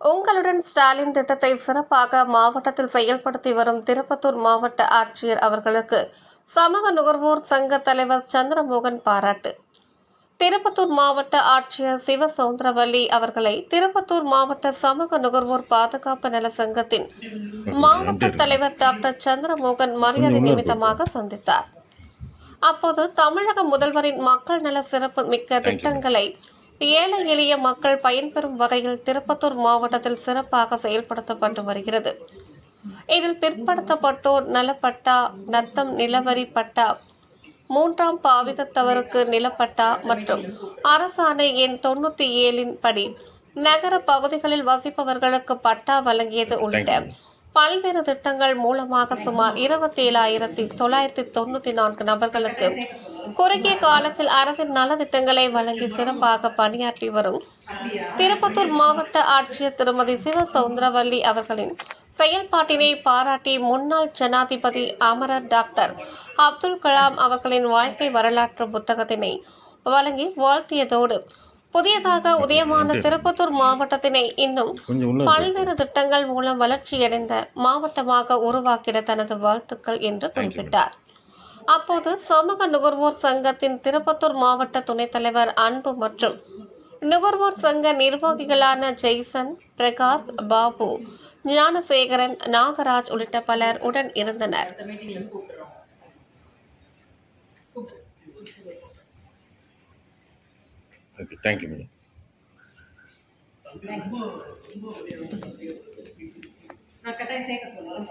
உங்களுடன் ஸ்டாலின் திட்டத்தை சிறப்பாக மாவட்டத்தில் செயல்படுத்தி வரும் திருப்பத்தூர் மாவட்ட ஆட்சியர் அவர்களுக்கு சமூக நுகர்வோர் சங்க தலைவர் சந்திரமோகன் பாராட்டு. திருப்பத்தூர் மாவட்ட ஆட்சியர் சிவ சவுந்தரவல்லி அவர்களை திருப்பத்தூர் மாவட்ட சமூக நுகர்வோர் பாதுகாப்பு நல சங்கத்தின் மாவட்ட தலைவர் டாக்டர் சந்திரமோகன் மரியாதை நிமித்தமாக சந்தித்தார். அப்போது தமிழக முதல்வரின் மக்கள் நல சிறப்பு மிக்க திட்டங்களை ஏழை எளிய மக்கள் பயன்பெறும் வகையில் திருப்பத்தூர் மாவட்டத்தில் சிறப்பாக செயல்படுத்தப்பட்டு வருகிறது. இதில் பிற்படுத்தப்பட்டோர் நலப்பட்டா நத்தம் நிலவரி பட்டா மூன்றாம் பாவிதத்தவருக்கு நிலப்பட்டா மற்றும் அரசாணை எண் தொண்ணூத்தி ஏழின் படி நகர பகுதிகளில் வசிப்பவர்களுக்கு பட்டா வழங்கியது உள்ளிட்ட பல்வேறு திட்டங்கள் மூலமாக சுமார் இருபத்தி ஏழாயிரத்தி தொள்ளாயிரத்தி தொண்ணூத்தி நான்கு நபர்களுக்கு குறுகிய காலத்தில் அரசின் நலத்திட்டங்களை வழங்கி சிறப்பாக பணியாற்றி வரும். திருப்பத்தூர் மாவட்ட ஆட்சியர் திருமதி சிவ சவுந்தரவல்லி அவர்களின் செயல்பாட்டினை பாராட்டி முன்னாள் ஜனாதிபதி அமரர் டாக்டர் அப்துல் கலாம் அவர்களின் வாழ்க்கை வரலாற்று புத்தகத்தினை வழங்கி வாழ்த்தியதோடு புதியதாக உதயமான திருப்பத்தூர் மாவட்டத்தினை இன்னும் பல்வேறு திட்டங்கள் மூலம் வளர்ச்சியடைந்த மாவட்டமாக உருவாக்கிட தனது வாழ்த்துக்கள் என்று குறிப்பிட்டார். அப்போது சமூக நுகர்வோர் சங்கத்தின் திருப்பத்தூர் மாவட்ட துணைத் தலைவர் அன்பு மற்றும் நுகர்வோர் சங்க நிர்வாகிகளான ஜெய்சன் பிரகாஷ் பாபு ஞானசேகரன் நாகராஜ் உள்ளிட்ட பலர் உடன் இருந்தனர். தேங்க்யூ மேடம் நான் கட்டாயம் சேர்க்க சொல்லுவேன்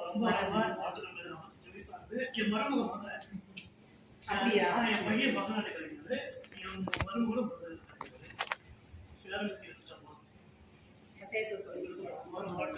அப்படியா? சேர்த்து சொல்லுங்க